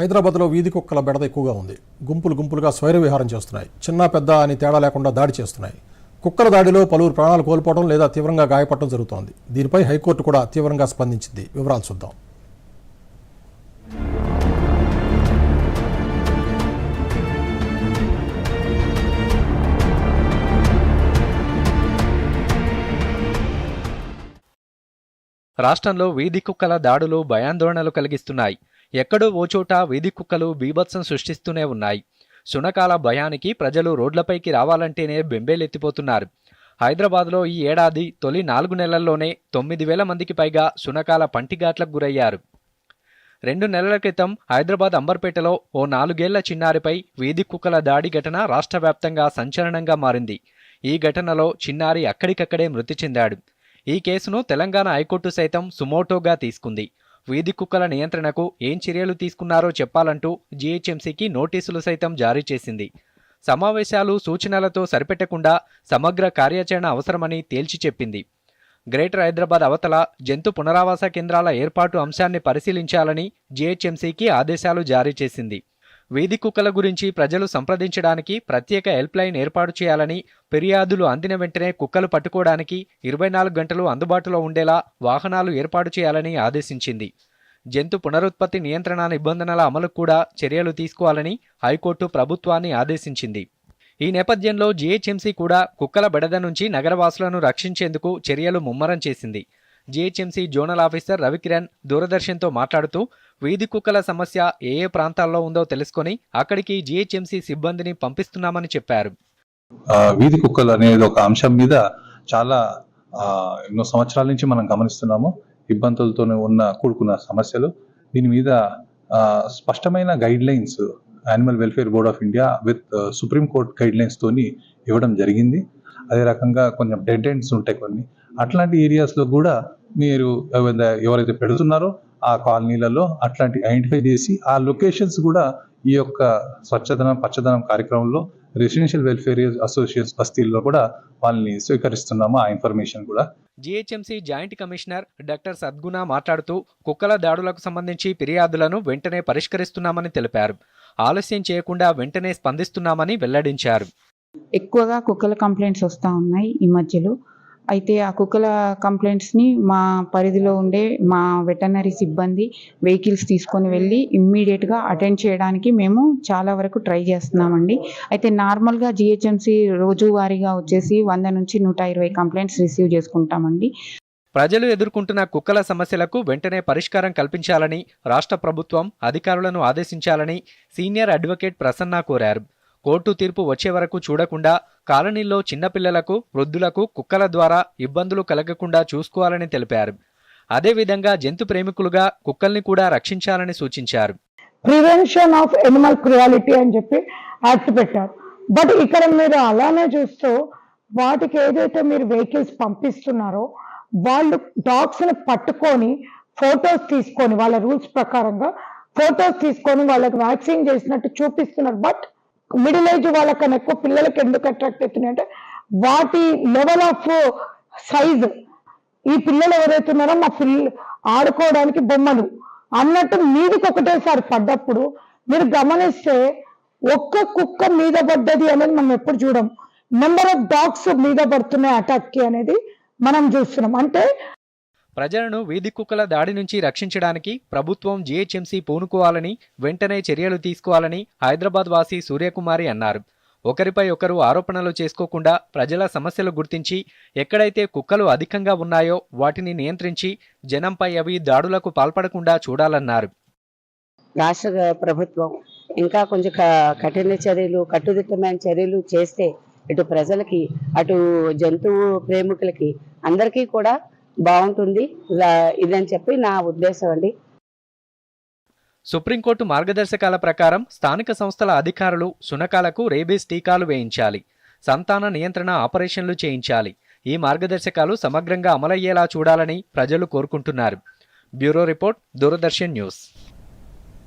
హైదరాబాద్లో వీధి కుక్కల బెడద ఎక్కువగా ఉంది. గుంపులు గుంపులుగా స్వైర విహారం చేస్తున్నాయి. చిన్న పెద్ద అని తేడా లేకుండా దాడి చేస్తున్నాయి. కుక్కల దాడిలో పలువురు ప్రాణాలు కోల్పోవడం లేదా తీవ్రంగా గాయపడటం జరుగుతోంది. దీనిపై హైకోర్టు కూడా తీవ్రంగా స్పందించింది. వివరాలు చూద్దాం. రాష్ట్రంలో వీధి కుక్కల దాడులు భయాందోళనలు కలిగిస్తున్నాయి. ఎక్కడో ఓ చోట వీధి కుక్కలు బీభత్సం సృష్టిస్తూనే ఉన్నాయి. శునకాల భయానికి ప్రజలు రోడ్లపైకి రావాలంటేనే బెంబేలెత్తిపోతున్నారు. హైదరాబాద్లో ఈ ఏడాది తొలి నాలుగు నెలల్లోనే తొమ్మిది వేల మందికి పైగా శునకాల పంటిఘాట్లకు గురయ్యారు. రెండు నెలల క్రితం హైదరాబాద్ అంబర్పేటలో ఓ నాలుగేళ్ళ చిన్నారిపై వీధి కుక్కల దాడి ఘటన రాష్ట్ర వ్యాప్తంగా సంచలనంగా మారింది. ఈ ఘటనలో చిన్నారి అక్కడికక్కడే మృతి చెందాడు. ఈ కేసును తెలంగాణ హైకోర్టు సైతం సుమోటోగా తీసుకుంది. వీధి కుక్కల నియంత్రణకు ఏం చర్యలు తీసుకున్నారో చెప్పాలంటూ జీహెచ్ఎంసీకి నోటీసులు సైతం జారీ చేసింది. సమావేశాలు సూచనలతో సరిపెట్టకుండా సమగ్ర కార్యాచరణ అవసరమని తేల్చి చెప్పింది. గ్రేటర్ హైదరాబాద్ అవతల జంతు పునరావాస కేంద్రాల ఏర్పాటు అంశాన్ని పరిశీలించాలని జీహెచ్ఎంసీకి ఆదేశాలు జారీ చేసింది. వీధి కుక్కల గురించి ప్రజలు సంప్రదించడానికి ప్రత్యేక హెల్ప్లైన్ ఏర్పాటు చేయాలని ఫిర్యాదులు అందిన వెంటనే కుక్కలు పట్టుకోవడానికి ఇరవై నాలుగు గంటలు అందుబాటులో ఉండేలా వాహనాలు ఏర్పాటు చేయాలని ఆదేశించింది. జంతు పునరుత్పత్తి నియంత్రణ నిబంధనల అమలుకు కూడా చర్యలు తీసుకోవాలని హైకోర్టు ప్రభుత్వాన్ని ఆదేశించింది. ఈ నేపథ్యంలో జీహెచ్ఎంసీ కూడా కుక్కల బెడద నుంచి నగరవాసులను రక్షించేందుకు చర్యలు ముమ్మరం చేసింది. జీహెచ్ఎంసీ జోనల్ ఆఫీసర్ రవికిరణ్ దూరదర్శన్తో మాట్లాడుతూ వీధి కుక్కల సమస్య ఏ ఏ ప్రాంతాల్లో ఉందో తెలుసుకొని అక్కడికి జీహెచ్ఎంసీ సిబ్బందిని పంపిస్తున్నామని చెప్పారు. వీధి కుక్కలు అనేది ఒక అంశం మీద చాలా ఎన్నో సంవత్సరాల నుంచి మనం గమనిస్తున్నాము. ఇబ్బందులతో ఉన్న కూడుకున్న సమస్యలు. దీని మీద స్పష్టమైన guidelines animal welfare board of India with supreme court guidelines తోని ఇవ్వడం జరిగింది. అదే రకంగా కొంచెం డెడ్ ఎండ్స్ ఉంటాయి కొన్ని. అట్లాంటి ఏరియాస్లో కూడా మీరు ఎవరైతే- ఎవరైతే పెడుతున్నారో ఆ కాలనీలలో అట్లాంటి ఐడెంటిఫై చేసి ఆ లొకేషన్స్ కూడా ఈ యొక్క స్వచ్ఛదనం పచ్చదనం కార్యక్రమంలో రెసిడెన్షియల్ వెల్ఫేర్ అసోసియేషన్ బస్తీల్లో కూడా వాళ్ళని స్వీకరిస్తున్నాము ఆ ఇన్ఫర్మేషన్ కూడా. జీహెచ్ఎంసీ జాయింట్ కమిషనర్ డాక్టర్ సద్గుణ మాట్లాడుతూ కుక్కల దాడులకు సంబంధించి ఫిర్యాదులను వెంటనే పరిష్కరిస్తున్నామని తెలిపారు. ఆలస్యం చేయకుండా వెంటనే స్పందిస్తున్నామని వెల్లడించారు. ఎక్కువగా కుక్కల కంప్లైంట్స్ వస్తూ ఉన్నాయి ఈ మధ్యలో. అయితే ఆ కుక్కల కంప్లైంట్స్ని మా పరిధిలో ఉండే మా వెటర్నరీ సిబ్బంది వెహికల్స్ తీసుకొని వెళ్ళి ఇమ్మీడియట్గా అటెండ్ చేయడానికి మేము చాలా వరకు ట్రై చేస్తున్నామండి. అయితే నార్మల్గా జిహెచ్ఎంసి రోజువారీగా వచ్చేసి వంద నుంచి నూట ఇరవై కంప్లైంట్స్ రిసీవ్ చేసుకుంటామండి. ప్రజలు ఎదుర్కొంటున్న కుక్కల సమస్యలకు వెంటనే పరిష్కారం కల్పించాలని రాష్ట్ర ప్రభుత్వం అధికారులను ఆదేశించాలని సీనియర్ అడ్వకేట్ ప్రసన్న కోరారు. కోర్టు తీర్పు వచ్చే వరకు చూడకుండా కాలనీల్లో చిన్నపిల్లలకు వృద్ధులకు కుక్కల ద్వారా ఇబ్బందులు కలగకుండా చూసుకోవాలని తెలిపారు. అదేవిధంగా జంతు ప్రేమికులుగా కుక్కల్ని కూడా రక్షించాలని సూచించారు. ప్రివెన్షన్ ఆఫ్ ఎనిమల్ క్రుయాలిటీ అని చెప్పి యాక్ట్ పెట్టారు. బట్ ఇక్కడ మీరు అలానే చూస్తూ వాటికి ఏదైతే మీరు వెహికల్స్ పంపిస్తున్నారో వాళ్ళు డాగ్స్ని పట్టుకొని ఫొటోస్ తీసుకొని వాళ్ళ రూల్స్ ప్రకారంగా ఫొటోస్ తీసుకొని వాళ్ళకి వ్యాక్సిన్ చేసినట్టు చూపిస్తున్నారు. బట్ మిడిల్ ఏజ్ వాళ్ళకన్నా ఎక్కువ పిల్లలకి ఎందుకు అట్రాక్ట్ అవుతున్నాయి అంటే వాటి లెవెల్ ఆఫ్ సైజ్ ఈ పిల్లలు ఎవరైతే ఉన్నారో మా పిల్ల ఆడుకోవడానికి బొమ్మలు. అన్నట్టు మీదికి ఒకటేసారి పడ్డప్పుడు మీరు గమనిస్తే ఒక్క కుక్క మీద పడ్డది అనేది మనం ఎప్పుడు చూడం. నెంబర్ ఆఫ్ డాగ్స్ మీద పడుతున్నాయి అటాక్కి అనేది మనం చూస్తున్నాం. అంటే ప్రజలను వీధి కుక్కల దాడి నుంచి రక్షించడానికి ప్రభుత్వం జీహెచ్ఎంసీ పూనుకోవాలని వెంటనే చర్యలు తీసుకోవాలని హైదరాబాద్ వాసి సూర్యకుమారి అన్నారు. ఒకరిపై ఒకరు ఆరోపణలు చేసుకోకుండా ప్రజల సమస్యలు గుర్తించి ఎక్కడైతే కుక్కలు అధికంగా ఉన్నాయో వాటిని నియంత్రించి జనంపై అవి దాడులకు పాల్పడకుండా చూడాలన్నారు. రాష్ట్ర ప్రభుత్వం ఇంకా కొంచెం క- కఠిన చర్యలు కట్టుదిట్టమైన చర్యలు చేస్తే ఇటు ప్రజలకి అటు జంతువు ప్రేమికులకి అందరికీ కూడా బాగుంటుంది. ఇదని చెప్పి నా ఉద్దేశం అండి. సుప్రీంకోర్టు మార్గదర్శకాల ప్రకారం స్థానిక సంస్థల అధికారులు శునకాలకు రేబీస్ టీకాలు వేయించాలి. సంతాన నియంత్రణ ఆపరేషన్లు చేయించాలి. ఈ మార్గదర్శకాలు సమగ్రంగా అమలయ్యేలా చూడాలని ప్రజలు కోరుకుంటున్నారు. Bureau report Doordarshan news.